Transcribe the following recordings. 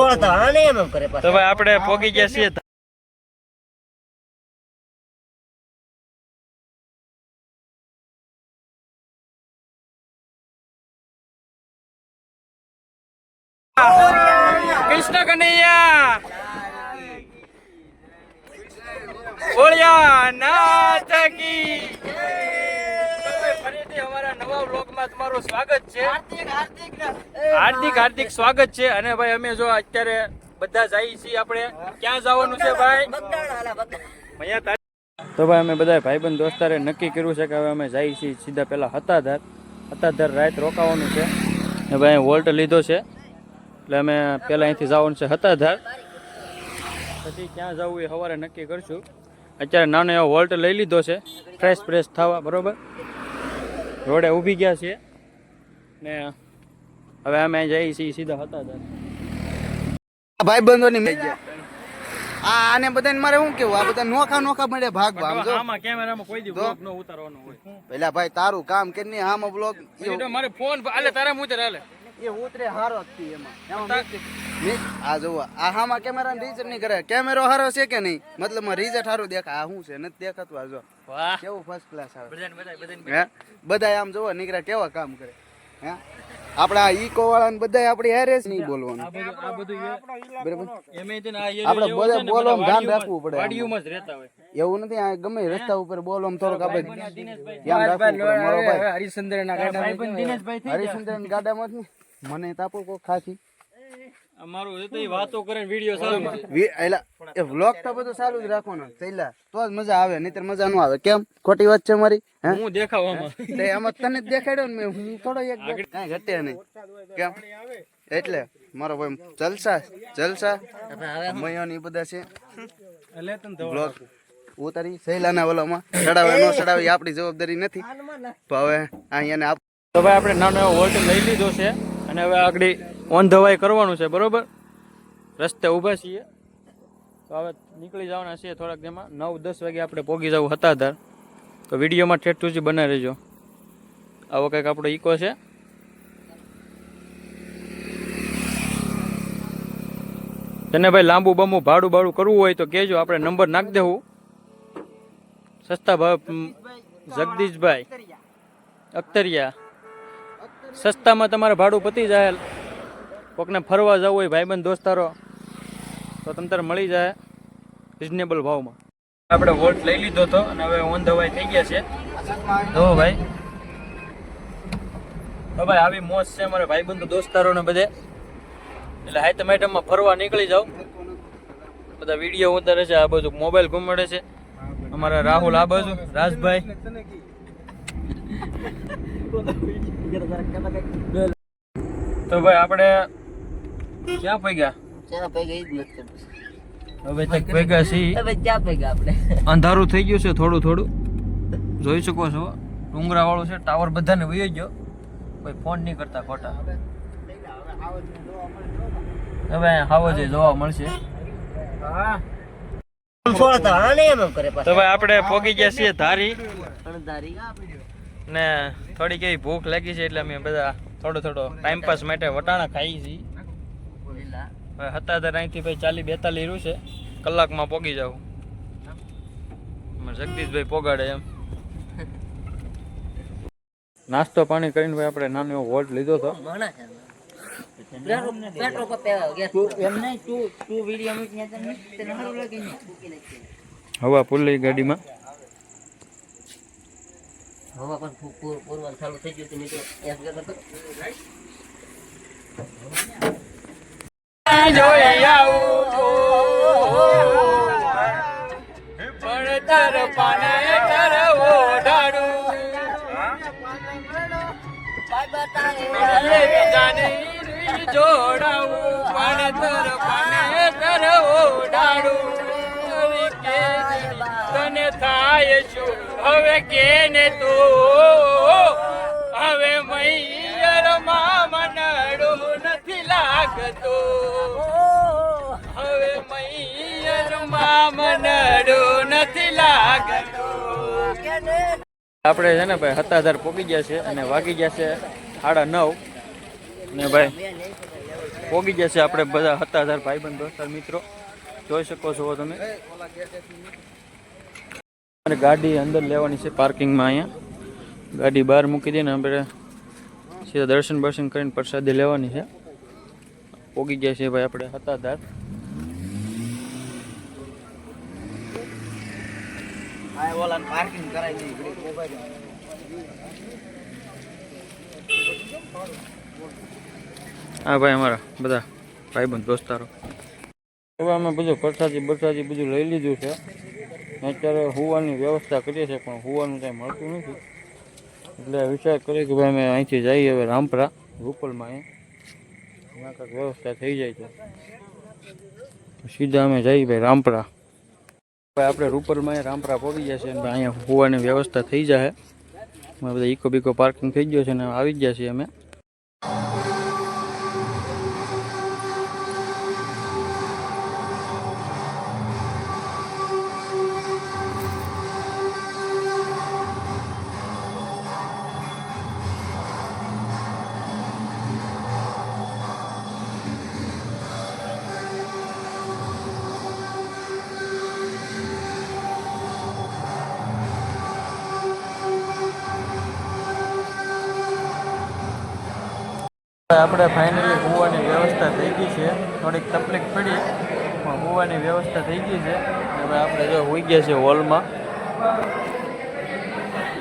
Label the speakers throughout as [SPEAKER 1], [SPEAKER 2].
[SPEAKER 1] છોડતા આને એમ એમ કરે
[SPEAKER 2] તો ભાઈ આપણે પોગી ગયા છીએ. કૃષ્ણ કનૈયા ઓળિયા નાથ કી ફરીથી અમારા નવા વ્લોગમાં તમારું સ્વાગત છે. હાર્દિક હાર્દિક સ્વાગત છે. અને ભાઈ અમે જો અત્યારે બધા જઈએ છીએ આપણે. ક્યાં જવાનું છે ભાઈ? તો ભાઈ અમે બધા ભાઈબંધ દોસ્તારે નક્કી કર્યું છે કે હવે અમે જઈએ છીએ સીધા પહેલાં હતાધાર. હતાધાર રાત રોકાવાનું છે. ને ભાઈ વોલ્ટ લીધો છે. એટલે અમે પહેલાં અહીંથી જવાનું છે હતાધાર. પછી ક્યાં જવું એ સવારે નક્કી કરશું. અત્યારે નાનો એવો વોલ્ટ લઈ લીધો છે. ફ્રેશ ફ્રેશ થવા બરોબર? રોડે ઊભી ગયા છીએ. ને હવે અમે જઈ છીએ સીધા હતાધાર
[SPEAKER 3] ભાઈ બંધોની મેં આ આને બધાને મારે શું કેવું? આ બધા નોખા નોખા મળે ભાગવા આમ જો
[SPEAKER 2] આમાં કેમેરામાં કોઈ દી
[SPEAKER 3] તો?
[SPEAKER 2] બ્લોગ ન ઉતારવાનો હોય.
[SPEAKER 3] પેલા ભાઈ તારું કામ કે નહીં આમાં બ્લોગ
[SPEAKER 2] મારે ફોન આલે તારે હું ઉતાર હાલે
[SPEAKER 3] એ ઉતરે હારો જ એમાં. એમાં મિસ્ટેક- મિ- આ જોવો આ હામાં કેમેરા રીઝર નહીં કરે. કેમેરો હારો છે કે નહીં? મતલબ રિઝલ્ટ હારું દેખાય. આ શું છે? નથી દેખાતું આ જો. કેવું ફર્સ્ટ ક્લાસ આવે.
[SPEAKER 2] બધાય
[SPEAKER 3] બધા આમ જોવો નીકળ્યા કેવા કામ કરે. હે? આપણા ઈકો વાળા બધા આપણી હેરે જ નહીં બોલવાનું.
[SPEAKER 2] આ બધું
[SPEAKER 3] બરાબર?
[SPEAKER 2] ને
[SPEAKER 3] આપણે બધા
[SPEAKER 2] ને બધા
[SPEAKER 3] ધ્યાન રાખવું પડે
[SPEAKER 2] વાડીઓમાં જ રહેતા હોય.
[SPEAKER 3] એવું નથી આ ગમે રસ્તા ઉપર બોલો થોડોક આપણે ધ્યાન રાખવું પડે મારો ભાઈ.
[SPEAKER 1] હરિશ્ચંદ્ર ના
[SPEAKER 3] ગાડામાં જ નહીં. મને તાપો કો ખાખી
[SPEAKER 2] અમારું એ તો વાતો કરે વીડિયો ચાલુ
[SPEAKER 3] એલા એ વ્લોગ તો બધું સારું જ રાખવાનું. થઈલા તો જ મજા આવે નહીતર મજા ન આવે. કેમ? ખોટી વાત છે મારી? હે?
[SPEAKER 2] હું દેખાવામાં
[SPEAKER 3] તે આમાં તને જ દેખાડ્યો ને હું થોડો એક ઘટે નહીં. કેમ? એટલે મારો ભાઈ જલસા જલસા. મયો એ બધા છે. બ્લોગ ઉતારી. સહેલાના ઓલામાં. ચડાવે ન ચડાવે આપણી જવાબદારી નથી. હવે અહીંયા આપ
[SPEAKER 2] તો ભાઈ આપણે નાનો એવો વોલ્ટ લઈ લીધો છે. અને હવે આગળ ઓન ધવાઈ કરવાનું છે, બરોબર? રસ્તે ઊભા છીએ. તો હવે નીકળી જવાના છીએ થોડાક જેમાં નવ, દસ વાગે આપણે પોગી જવું હતાધાર તો વિડીયોમાં ઠેઠ ટુજી બનાવી રહેજો. આવો કંઈક આપણો ઈકો છે. તને ભાઈ લાંબુ બાંબુ ભાડું ભાડું કરવું હોય તો કહેજો, આપણે નંબર નાખી દેવું. સસ્તા ભાવ જગદીશભાઈ. અખ્તરિયા. સસ્તામાં તમારે ભાડું પતી જાય. કોકને ફરવા જવું હોય, ભાઈબંધ, દોસ્તારો, તો તમ તારે મળી જાય રિઝનેબલ ભાવમાં. આપણે વોટ લઈ લીધો હતો અને હવે ઓન ધવાઈ થઈ ગયા છે. તો ભાઈ. તો ભાઈ, આવી મોજ છે મારા ભાઈબંધો, દોસ્તારો ને બધે. એટલે હાઈટમ આઈટમમાં ફરવા નીકળી જાઉં બધા વીડિયો ઉતારે છે, આ બાજુ મોબાઈલ ઘુમાડે છે. અમારા રાહુલ આ બાજુ, રાજભાઈ. તો ભાઈ, આપણે ક્યાં પગ્યા હવે તક ભેગા છીએ
[SPEAKER 1] હવે ક્યાં ભેગા આપણે?
[SPEAKER 2] અંધારું થઈ ગયું છે થોડું થોડું. જોઈ શકો છો. ડુંગરા વાળું છે ટાવર બધાને વહી ગયો. કોઈ ફોન નહીં કરતા ખોટા. હવે હાવો જે જોવા મળશે.
[SPEAKER 1] છોડતા આને એમ એમ કરે
[SPEAKER 2] તો ભાઈ આપણે પોગી ગયા છીએ ધારી. ને થોડીક એવી ભૂખ લાગી છે એટલે અમે બધા થોડો થોડો ટાઈમ પાસ માટે વટાણા ખાઈ છીએ. હવે હતા ત્યારે અહીંથી ભાઈ ચાલી બેતાલી રૂ છે. કલાકમાં પોગી જાવ જગદીશભાઈ પોગાડે એમ. નાસ્તો પાણી કરીને ભાઈ આપણે નાનો એવો વોટ લીધો હતો હવા પુલ્લી ગાડીમાં.
[SPEAKER 1] હવા પણ પૂરવાનું ચાલુ થઈ ગયું મિત્રો.
[SPEAKER 2] જોઈ આવું પાને તર બીજાને ઈરી જોડાવું પડતર પાને કર ઓઢાડું તને થાય છું હવે કેને તો. હવે મૈયરમાં મનડું નથી લાગતો. મનડું નથી લાગતું. આપણે છે ને ભાઈ સત્તાધાર પોગી ગયા છે અને વાગી ગયા છે સાડા નવ. ને ભાઈ પોગી ગયા છે આપણે બધા હતાધાર ભાઈ ભાઈબંધ, દોસ્તાર, મિત્રો. જોઈ શકો છો તમે. અને ગાડી અંદર લેવાની છે પાર્કિંગમાં અહીંયા. ગાડી બહાર મૂકી દઈને આપણે સીધા દર્શન બર્શન કરીને પ્રસાદી લેવાની છે. પોગી ગયા છે ભાઈ આપણે હતા હા, ભાઈ, અમારા બધા ભાઈબંધ, દોસ્તારો. હવે અમે બધું પ્રસાદી બરસાદી બધું લઈ લીધું છે. અત્યારે હોવાની વ્યવસ્થા કરીએ છીએ, પણ હોવાનું કાંઈ મળતું નથી. એટલે વિચાર કરીએ કે ભાઈ, અમે અહીંથી જઈએ હવે રામપરા, રૂપલમાં અહીંયા કાંઈક વ્યવસ્થા થઈ જાય છે. સીધા અમે જઈએ ભાઈ રામપરા. આપણે રૂપરમાં રામપરા પહોંચી જશે અને ભાઈ, અહીંયા હોવાની વ્યવસ્થા થઈ અમે બધા ઇકો બીકો પાર્કિંગ થઈ ગયો છે અને આવી ગયા છીએ અમે. આપણે ફાઇનલી હોવાની વ્યવસ્થા થઈ ગઈ છે. થોડીક તકલીફ પડી, પણ હોવાની વ્યવસ્થા થઈ ગઈ છે. હવે આપણે જો હોઈ ગયા છે હોલમાં.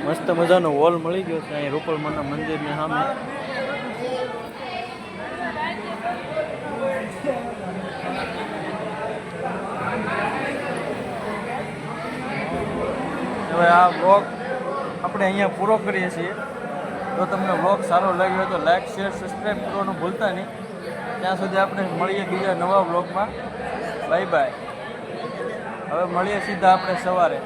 [SPEAKER 2] મસ્ત મજાનો હોલ મળી ગયો છે. અહીં રૂપલમાના મંદિરની સામે. હવે આ બ્લોગ આપણે અહીંયા પૂરો કરીએ છીએ. જો તમને વ્લોગ સારો લાગ્યો તો લાઇક શેર સબસ્ક્રાઈબ કરવાનું ભૂલતા નહીં. ત્યાં સુધી આપણે મળીએ બીજા નવા બ્લોગમાં બાય બાય હવે મળીએ સીધા આપણે સવારે.